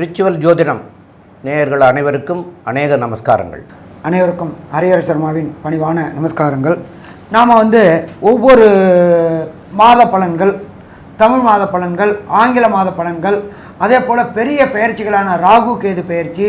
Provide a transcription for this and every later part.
Ritual ஜோதிடம் நேயர்கள் அனைவருக்கும் அநேக நமஸ்காரங்கள். அனைவருக்கும் ஹரிஹர சர்மாவின் பணிவான நமஸ்காரங்கள். நாம் வந்து ஒவ்வொரு மாத பலன்கள் தமிழ் மாத பலன்கள் ஆங்கில மாத பலன்கள் அதே போல் பெரிய பெயர்ச்சிகளான ராகு கேது பெயர்ச்சி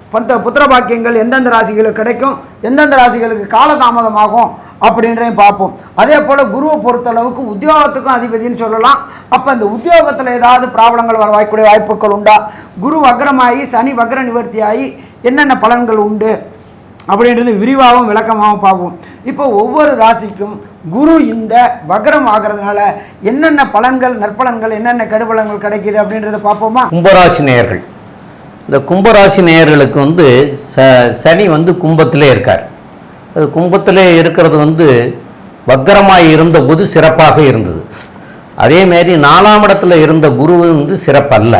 பந்த புத்திர பாக்கியங்கள் எந்தெந்த ராசிகளுக்கு கிடைக்கும் எந்தெந்த ராசிகளுக்கு காலதாமதமாகும் அப்படின்றதையும் பார்ப்போம். அதே போல் குருவை பொறுத்தளவுக்கு உத்தியோகத்துக்கும் அதிபதின்னு சொல்லலாம். அப்போ இந்த உத்தியோகத்தில் ஏதாவது ப்ராப்ளங்கள் வர வாய்க்கூடிய வாய்ப்புகள் உண்டா? குரு வக்ரமாகி சனி வக்ர நிவர்த்தியாகி என்னென்ன பலன்கள் உண்டு? அப்படின்றது விரிவாகவும் விளக்கமாகவும் பார்ப்போம். இப்போ ஒவ்வொரு ராசிக்கும் குரு இந்த வக்ரம் ஆகிறதுனால என்னென்ன பலன்கள் நற்பலன்கள் என்னென்ன கெடுபலன்கள் கிடைக்குது அப்படின்றத பார்ப்போமா? கும்பராசி நேயர்கள். இந்த கும்பராசி நேயர்களுக்கு வந்து ச சனி வந்து கும்பத்திலே இருக்கார். அது கும்பத்திலே இருக்கிறது வந்து வக்கரமாக இருந்தபோது சிறப்பாக இருந்தது. அதேமாரி நாலாம் இடத்துல இருந்த குரு வந்து சிறப்பல்ல.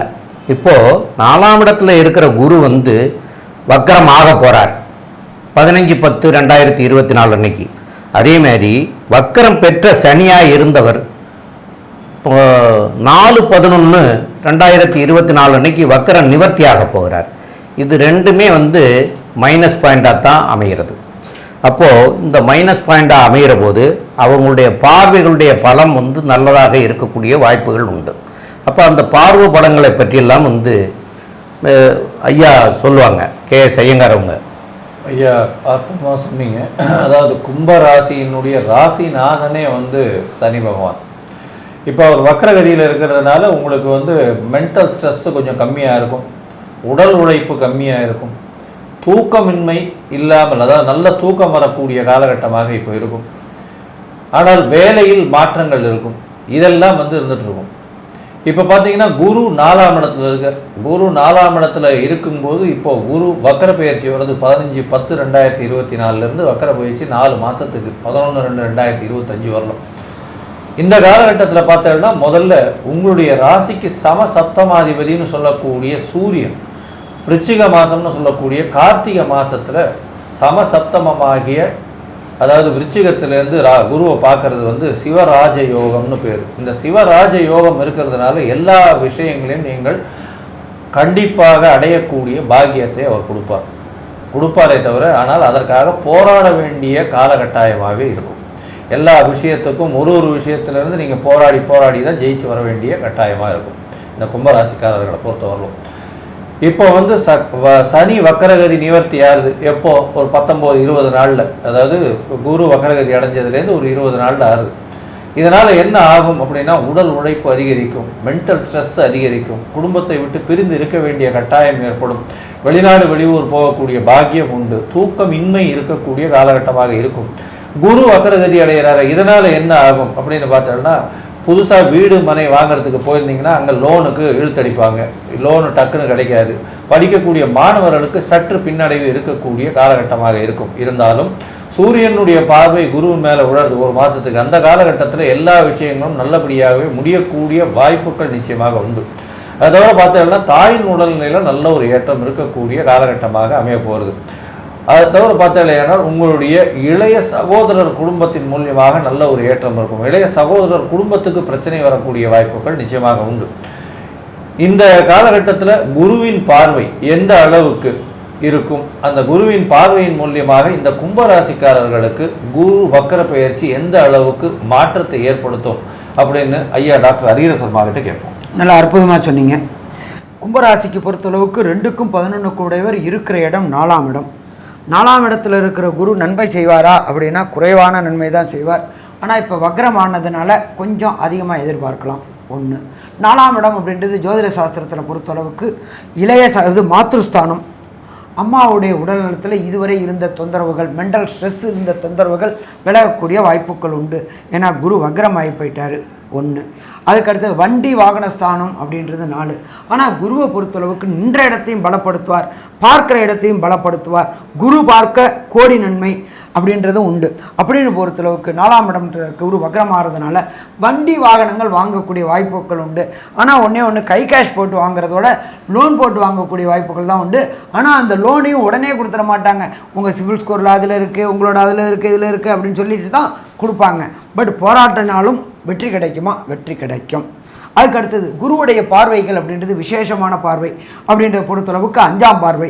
இப்போது நாலாம் இடத்துல இருக்கிற குரு வந்து வக்கரமாக போகிறார் பதினஞ்சு பத்து ரெண்டாயிரத்தி இருபத்தி நாலு அன்னைக்கு. அதேமாரி வக்கரம் பெற்ற சனியாக இருந்தவர் இப்போ நாலு பதினொன்று ரெண்டாயிரத்தி இருபத்தி நாலு அன்னைக்கு வக்கர நிவர்த்தியாக போகிறார். இது ரெண்டுமே வந்து மைனஸ் பாயிண்டாக தான் அமைகிறது. அப்போது இந்த மைனஸ் பாயிண்டாக அமைகிற போது அவங்களுடைய பார்வைகளுடைய பலம் வந்து நல்லதாக இருக்கக்கூடிய வாய்ப்புகள் உண்டு. அப்போ அந்த பார்வை பலங்களை பற்றியெல்லாம் வந்து ஐயா சொல்லுவாங்க கே எஸ் ஐயங்கார் அவங்க. ஐயா அர்த்தமாக சொன்னீங்க. அதாவது கும்ப ராசியினுடைய ராசிநாதனே வந்து சனி பகவான். இப்போ அவர் வக்கரகதியில் இருக்கிறதுனால உங்களுக்கு வந்து மென்டல் ஸ்ட்ரெஸ்ஸு கொஞ்சம் கம்மியாக இருக்கும். உடல் உழைப்பு கம்மியாக இருக்கும். தூக்கமின்மை இல்லாமல் அதாவது நல்ல தூக்கம் வரக்கூடிய காலகட்டமாக இப்போ இருக்கும். ஆனால் வேலையில் மாற்றங்கள் இருக்கும். இதெல்லாம் வந்து இருந்துகிட்ருக்கும் இப்போ பார்த்தீங்கன்னா குரு நாலாம் இடத்துல இருக்கார். குரு நாலாம் இடத்துல இருக்கும்போது இப்போ குரு வக்கர பயிற்சி வருது பதினஞ்சு பத்து ரெண்டாயிரத்தி இருபத்தி நாலுலேருந்து வக்கர பயிற்சி நாலு மாதத்துக்கு பதினொன்று ரெண்டு ரெண்டாயிரத்தி இருபத்தஞ்சு வரலாம் இந்த காலகட்டத்தில் பார்த்தோம்னா முதல்ல உங்களுடைய ராசிக்கு சம சப்தமாதிபதினு சொல்லக்கூடிய சூரியன் விருச்சிக மாதம்னு சொல்லக்கூடிய கார்த்திகை மாசத்துல சமசப்தமமாகிய அதாவது விருச்சிகத்திலேருந்து ரா குருவை பார்க்கறது வந்து சிவராஜ யோகம்னு பேர். இந்த சிவராஜ யோகம் இருக்கிறதுனால எல்லா விஷயங்களையும் நீங்கள் கண்டிப்பாக அடையக்கூடிய பாக்கியத்தை அவர் கொடுப்பார். கொடுப்பாரே தவிர ஆனால் அதற்காக போராட வேண்டிய காலகட்டாயமாகவே இருக்கும். எல்லா விஷயத்துக்கும் ஒரு ஒரு விஷயத்திலிருந்து நீங்கள் போராடி போராடி தான் ஜெயிச்சு வர வேண்டிய கட்டாயமாக இருக்கும். இந்த கும்பராசிக்காரர்களை பொறுத்தவரையிலும். இப்போ வந்து ச வ- சனி வக்கரகதி நிவர்த்தி ஆறுது எப்போ? ஒரு பத்தொம்போது இருபது நாளில். அதாவது குரு வக்கரகதி அடைஞ்சதுலேருந்து ஒரு இருபது நாளில் ஆறுது இதனால் என்ன ஆகும் அப்படின்னா உடல் உழைப்பு அதிகரிக்கும் மென்டல் ஸ்ட்ரெஸ் அதிகரிக்கும் குடும்பத்தை விட்டு பிரிந்து இருக்க வேண்டிய கட்டாயம் ஏற்படும். வெளிநாடு வெளியூர் போகக்கூடிய பாக்கியம் உண்டு. தூக்கம் இன்மை இருக்கக்கூடிய காலகட்டமாக இருக்கும். குரு வக்கரகதி அடைகிறாரு இதனால் என்ன ஆகும் அப்படின்னு பார்த்தோம்னா புதுசாக வீடு மனை வாங்குறதுக்கு போயிருந்தீங்கன்னா அங்கே லோனுக்கு இழுத்தடிப்பாங்க. லோனு டக்குன்னு கிடைக்காது. படிக்கக்கூடிய மாணவர்களுக்கு சற்று பின்னடைவு இருக்கக்கூடிய காலகட்டமாக இருக்கும். இருந்தாலும் சூரியனுடைய பார்வை குருவின் மேலே உழறது ஒரு மாதத்துக்கு அந்த காலகட்டத்தில் எல்லா விஷயங்களும் நல்லபடியாகவே முடியக்கூடிய வாய்ப்புகள் நிச்சயமாக உண்டு. அதோட பார்த்தோம்னா தாயின் உடல்நிலையில் நல்ல ஒரு ஏற்றம் இருக்கக்கூடிய காலகட்டமாக அமைய போகிறது அதை தவிர பார்த்தாலேயானால் உங்களுடைய இளைய சகோதரர் குடும்பத்தின் மூலியமாக நல்ல ஒரு ஏற்றம் இருக்கும். இளைய சகோதரர் குடும்பத்துக்கு பிரச்சனை வரக்கூடிய வாய்ப்புகள் நிச்சயமாக உண்டு. இந்த காலகட்டத்தில் குருவின் பார்வை எந்த அளவுக்கு இருக்கும்? அந்த குருவின் பார்வையின் மூலியமாக இந்த கும்பராசிக்காரர்களுக்கு குரு வக்கர பயிற்சி எந்த அளவுக்கு மாற்றத்தை ஏற்படுத்தும் அப்படின்னு ஐயா டாக்டர் ஹரீர சர்மா கிட்ட கேட்போம். நல்லா அற்புதமாக சொன்னீங்க. கும்பராசிக்கு பொறுத்தளவுக்கு ரெண்டுக்கும் பதினொன்று கூடையவர் இருக்கிற இடம் நாலாம் இடம். நாலாம் இடத்துல இருக்கிற குரு நன்மை செய்வாரா அப்படின்னா குறைவான நன்மை தான் செய்வார். ஆனால் இப்போ வக்ரமானதுனால கொஞ்சம் அதிகமாக எதிர்பார்க்கலாம். ஒன்று நாலாம் இடம் அப்படின்றது ஜோதிட சாஸ்திரத்தில் பொறுத்தளவுக்கு இளைய ச இது மாத்ருஸ்தானம். அம்மாவுடைய உடல்நலத்தில் இதுவரை இருந்த தொந்தரவுகள் மென்டல் ஸ்ட்ரெஸ் இருந்த தொந்தரவுகள் விலகக்கூடிய வாய்ப்புகள் உண்டு. ஏன்னா குரு வக்ரமாகி போயிட்டார். ஒன்று அதுக்கடுத்து வண்டி வாகனஸ்தானம் அப்படின்றது நாலு. ஆனால் குருவை பொறுத்தளவுக்கு நின்ற இடத்தையும் பலப்படுத்துவார் பார்க்குற இடத்தையும் பலப்படுத்துவார். குரு பார்க்க கோடி நன்மை அப்படின்றதும் உண்டு. அப்படின்னு பொறுத்தளவுக்கு நாலாம் இடம் குரு வக்ரமாகிறதுனால வண்டி வாகனங்கள் வாங்கக்கூடிய வாய்ப்புகள் உண்டு. ஆனால் ஒன்றே ஒன்று கை கேஷ் போட்டு வாங்குறதோட லோன் போட்டு வாங்கக்கூடிய வாய்ப்புகள் தான் உண்டு. ஆனால் அந்த லோனையும் உடனே கொடுத்துட மாட்டாங்க. உங்கள் சிவில் ஸ்கோரில் அதில் இருக்குது உங்களோட அதில் இருக்குது இதில் இருக்குது அப்படின்னு சொல்லிட்டு தான் கொடுப்பாங்க. பட் போராட்டினாலும் வெற்றி கிடைக்குமா? வெற்றி கிடைக்கும். அதுக்கு அடுத்தது குருவுடைய பார்வைகள் அப்படின்றது விசேஷமான பார்வை அப்படின்றத பொறுத்தளவுக்கு அஞ்சாம் பார்வை.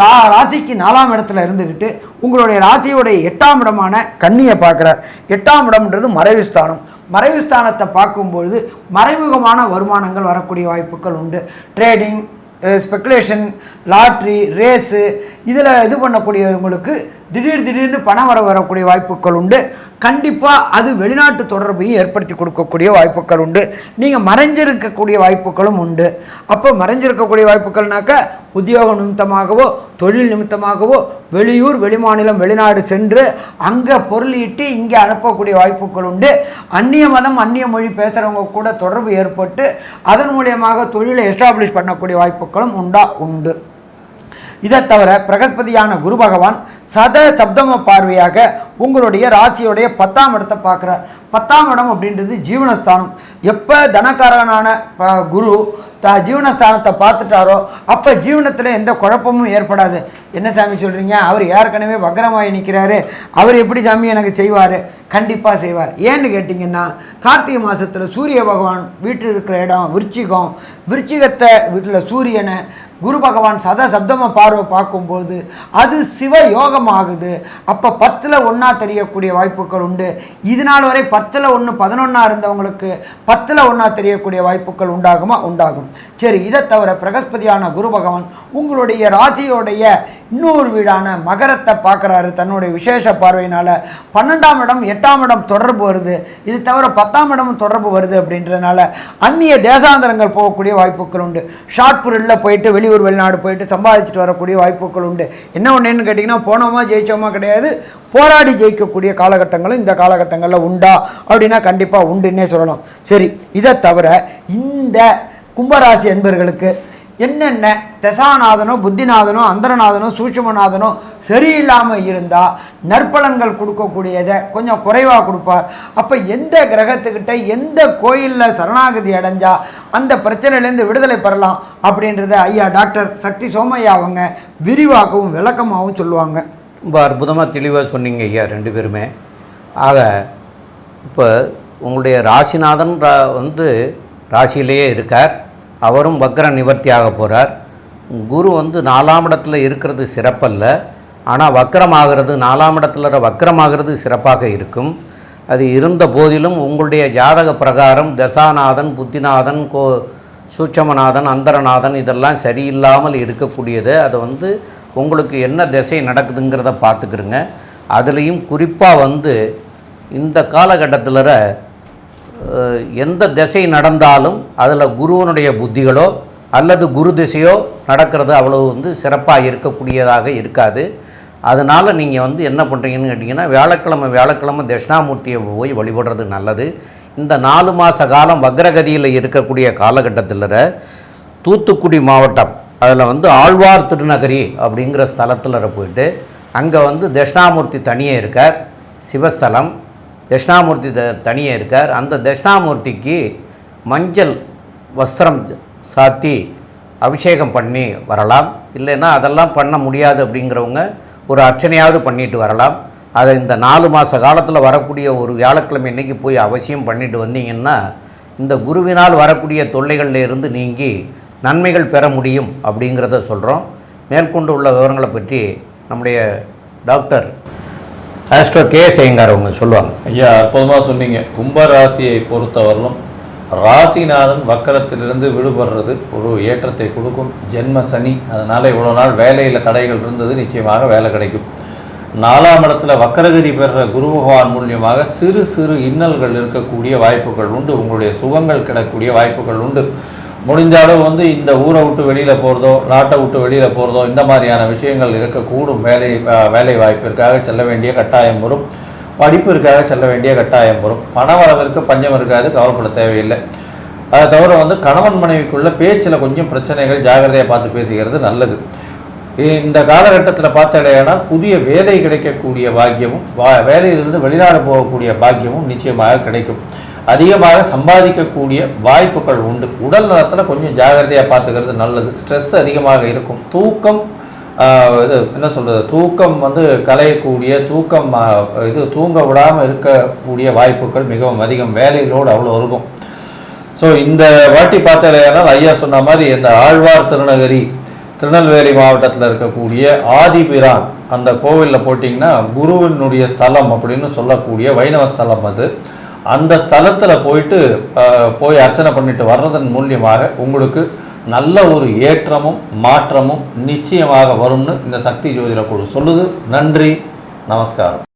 ரா ராசிக்கு நாலாம் இடத்துல இருந்துக்கிட்டு உங்களுடைய ராசியுடைய எட்டாம் இடமான கன்னியை பார்க்குறார். எட்டாம் இடம்ன்றது மறைவு ஸ்தானம். மறைவு ஸ்தானத்தை பார்க்கும்பொழுது மறைமுகமான வருமானங்கள் வரக்கூடிய வாய்ப்புகள் உண்டு. ட்ரேடிங் ஸ்பெக்குலேஷன் லாட்ரி ரேஸு இதில் இது பண்ணக்கூடியவங்களுக்கு திடீர் திடீர்னு பணம் வர வரக்கூடிய வாய்ப்புகள் உண்டு. கண்டிப்பாக அது வெளிநாட்டு தொடர்பையும் ஏற்படுத்தி கொடுக்கக்கூடிய வாய்ப்புகள் உண்டு. நீங்கள் மறைஞ்சிருக்கக்கூடிய வாய்ப்புகளும் உண்டு. அப்போ மறைஞ்சிருக்கக்கூடிய வாய்ப்புகள்னாக்கா உத்தியோக நிமித்தமாகவோ தொழில் நிமித்தமாகவோ வெளியூர் வெளிமாநிலம் வெளிநாடு சென்று அங்கே பொருள் ஈட்டி இங்கே அனுப்பக்கூடிய வாய்ப்புகள் உண்டு. அந்நிய மதம் அந்நிய மொழி பேசுகிறவங்க கூட தொடர்பு ஏற்பட்டு அதன் மூலியமாக தொழிலை எஸ்டாப்ளிஷ் பண்ணக்கூடிய வாய்ப்புகளும் உண்டா? உண்டு. இதை தவிர பிரகஸ்பதியான குரு பகவான் சத சப்தம பார்வையாக உங்களுடைய ராசியோடைய பத்தாம் இடத்தை பார்க்குறார். பத்தாம் இடம் அப்படின்றது ஜீவனஸ்தானம். எப்போ தனக்காரனான குரு த ஜீவனஸ்தானத்தை பார்த்துட்டாரோ அப்போ ஜீவனத்தில் எந்த குழப்பமும் ஏற்படாது. என்ன சாமி சொல்கிறீங்க அவர் ஏற்கனவே வக்ரமாகி நிற்கிறாரு அவர் எப்படி சாமி எனக்கு செய்வார்? கண்டிப்பாக செய்வார். ஏன்னு கேட்டிங்கன்னா கார்த்திகை மாதத்தில் சூரிய பகவான் வீட்டில் இருக்கிற இடம் விருச்சிகம். விருச்சிகத்தை வீட்டில் சூரியனை குரு பகவான் சத சப்தம பார்வை பார்க்கும்போது அது சிவ யோகம் ஆகுது. அப்போ பத்தில் ஒன்றா தெரியக்கூடிய வாய்ப்புகள் உண்டு. இது நாள் வரை பத்தில் ஒன்று பதினொன்றா இருந்தவங்களுக்கு பத்தில் ஒன்றா தெரியக்கூடிய வாய்ப்புகள் உண்டாகுமா? உண்டாகும். சரி இதை தவிர பிரகஸ்பதியான குரு பகவான் உங்களுடைய ராசியோடைய இன்னொரு வீடான மகரத்தை பார்க்குறாரு. தன்னுடைய விசேஷ பார்வையினால் பன்னெண்டாம் இடம் எட்டாம் இடம் தொடர்பு வருது. இது தவிர பத்தாம் இடமும் தொடர்பு வருது அப்படின்றதுனால அந்நிய தேசாந்தரங்கள் போகக்கூடிய வாய்ப்புகள் உண்டு. ஷார்ட் பீரியடில் போயிட்டு வெளியூர் வெளிநாடு போயிட்டு சம்பாதிச்சுட்டு வரக்கூடிய வாய்ப்புகள் உண்டு. என்ன ஒன்றுன்னு கேட்டிங்கன்னா போனோமா ஜெயிச்சோமா கிடையாது. போராடி ஜெயிக்கக்கூடிய காலகட்டங்களும் இந்த காலகட்டங்களில் உண்டா அப்படின்னா கண்டிப்பாக உண்டுன்னே சொல்லலாம். சரி இதை தவிர இந்த கும்பராசி என்பர்களுக்கு என்னென்ன தசாநாதனோ புத்திநாதனோ அந்தரநாதனோ சூட்சமநாதனோ சரியில்லாமல் இருந்தால் நற்பலன்கள் கொடுக்கக்கூடியதை கொஞ்சம் குறைவாக கொடுப்பார். அப்போ எந்த கிரகத்துக்கிட்ட எந்த கோயிலில் சரணாகதி அடைஞ்சால் அந்த பிரச்சனையிலேருந்து விடுதலை பெறலாம் அப்படின்றத ஐயா டாக்டர் சக்தி சோமையா அவங்க விரிவாகவும் விளக்கமாகவும் சொல்லுவாங்க. ரொம்ப அற்புதமாக தெளிவாக சொன்னீங்க ஐயா ரெண்டு பேருமே. ஆக இப்போ உங்களுடைய ராசிநாதன் வந்து ராசியிலேயே இருக்கார். அவரும் வக்ர நிவர்த்தி ஆக போகிறார் குரு வந்து நாலாம் இடத்துல இருக்கிறது சிறப்பல்ல. ஆனால் வக்கரமாகிறது நாலாம் இடத்துல வக்கரமாகிறது சிறப்பாக இருக்கும். அது இருந்த போதிலும் உங்களுடைய ஜாதக பிரகாரம் தசாநாதன் புத்திநாதன் கோ சூட்சமநாதன் அந்தரநாதன் இதெல்லாம் சரியில்லாமல் இருக்கக்கூடியது. அதை வந்து உங்களுக்கு என்ன திசை நடக்குதுங்கிறத பார்த்துக்கிறங்க அதுலேயும் குறிப்பாக வந்து இந்த காலகட்டத்தில் எந்த திசை நடந்தாலும் அதில் குருவனுடைய புத்திகளோ அல்லது குரு திசையோ நடக்கிறது அவ்வளவு வந்து சிறப்பாக இருக்கக்கூடியதாக இருக்காது. அதனால் நீங்கள் வந்து என்ன பண்ணுறீங்கன்னு கேட்டிங்கன்னா வியாழக்கிழமை வியாழக்கிழமை தட்சிணாமூர்த்தியை போய் வழிபடுறது நல்லது. இந்த நாலு மாத காலம் வக்ரகதியில் இருக்கக்கூடிய காலகட்டத்தில் தூத்துக்குடி மாவட்டம் அதில் வந்து ஆழ்வார் திருநகரி அப்படிங்கிற ஸ்தலத்தில் போயிட்டு அங்கே வந்து தட்சிணாமூர்த்தி தனியே இருக்கார். சிவஸ்தலம் தட்சிணாமூர்த்தி த தனியே இருக்கார். அந்த தட்சிணாமூர்த்திக்கு மஞ்சள் வஸ்திரம் சாத்தி அபிஷேகம் பண்ணி வரலாம். இல்லைன்னா அதெல்லாம் பண்ண முடியாது அப்படிங்கிறவங்க ஒரு அர்ச்சனையாவது பண்ணிட்டு வரலாம். அதை இந்த நாலு மாத காலத்தில் வரக்கூடிய ஒரு வியாழக்கிழமை இன்னைக்கு போய் அவசியம் பண்ணிட்டு வந்தீங்கன்னா இந்த குருவினால் வரக்கூடிய தொல்லைகளில் இருந்து நீங்கி நன்மைகள் பெற முடியும் அப்படிங்கிறத சொல்கிறோம் மேற்கொண்டு உள்ள விவரங்களை பற்றி நம்முடைய டாக்டர் ஆஸ்ட்ரோ கே ஐயங்கார் அவங்க சொல்லுவாங்க. ஐயா அற்புதமாக சொன்னீங்க. கும்ப ராசியை பொறுத்தவரையிலும் ராசிநாதன் வக்கரத்திலிருந்து விடுபடுறது ஒரு ஏற்றத்தை கொடுக்கும். ஜென்ம சனி அதனால் இவ்வளோ நாள் வேலையில் தடைகள் இருந்தது நிச்சயமாக வேலை கிடைக்கும். நாலாம் இடத்துல வக்கரகிரி பெற குரு பகவான் மூலியமாக சிறு சிறு இன்னல்கள் இருக்கக்கூடிய வாய்ப்புகள் உண்டு. உங்களுடைய சுகங்கள் கிடக்கூடிய வாய்ப்புகள் உண்டு. முடிஞ்ச அளவு வந்து இந்த ஊரை விட்டு வெளியில் போகிறதோ நாட்டை விட்டு வெளியில் போகிறதோ இந்த மாதிரியான விஷயங்கள் இருக்கக்கூடும். வேலை வேலை வாய்ப்பிற்காக செல்ல வேண்டிய கட்டாயம் வரும். படிப்பிற்காக செல்ல வேண்டிய கட்டாயம் வரும். பண வரவிற்கு பஞ்சம் இருக்காது கவலைப்பட தேவையில்லை. அதை தவிர வந்து கணவன் மனைவிக்குள்ள பேச்சில் கொஞ்சம் பிரச்சனைகள் ஜாகிரதையாக பார்த்து பேசுகிறது நல்லது. இந்த காலகட்டத்தில் பார்த்தடையானால் புதிய வேலை கிடைக்கக்கூடிய பாக்கியமும் வா- வேலையிலிருந்து வெளிநாடு போகக்கூடிய பாக்கியமும் நிச்சயமாக கிடைக்கும். அதிகமாக சம்பாதிக்கக்கூடிய வாய்ப்புகள் உண்டு. உடல் நலத்தில் கொஞ்சம் ஜாகிரதையாக பார்த்துக்கிறது நல்லது. ஸ்ட்ரெஸ் அதிகமாக இருக்கும். தூக்கம் இது என்ன சொல்கிறது தூக்கம் வந்து கலையக்கூடிய தூக்கம் இது தூங்க விடாமல் இருக்கக்கூடிய வாய்ப்புகள் மிகவும் அதிகம். வேலையிலோடு அவ்வளோ இருக்கும். ஸோ இந்த வாட்டி பார்த்தாலேனால் ஐயா சொன்ன மாதிரி இந்த ஆழ்வார் திருநகரி திருநெல்வேலி மாவட்டத்தில் இருக்கக்கூடிய ஆதிபிரான் அந்த கோவிலில் போட்டிங்கன்னா குருவினுடைய ஸ்தலம் அப்படின்னு சொல்லக்கூடிய வைணவ ஸ்தலம் அது. அந்த ஸ்தலத்தில் போயிட்டு போய் அர்ச்சனை பண்ணிட்டு வர்றதன் மூலியமாக உங்களுக்கு நல்ல ஒரு ஏற்றமும் மாற்றமும் நிச்சயமாக வரும்னு இந்த சக்தி ஜோதிட குழு சொல்லுது. நன்றி. நமஸ்காரம்.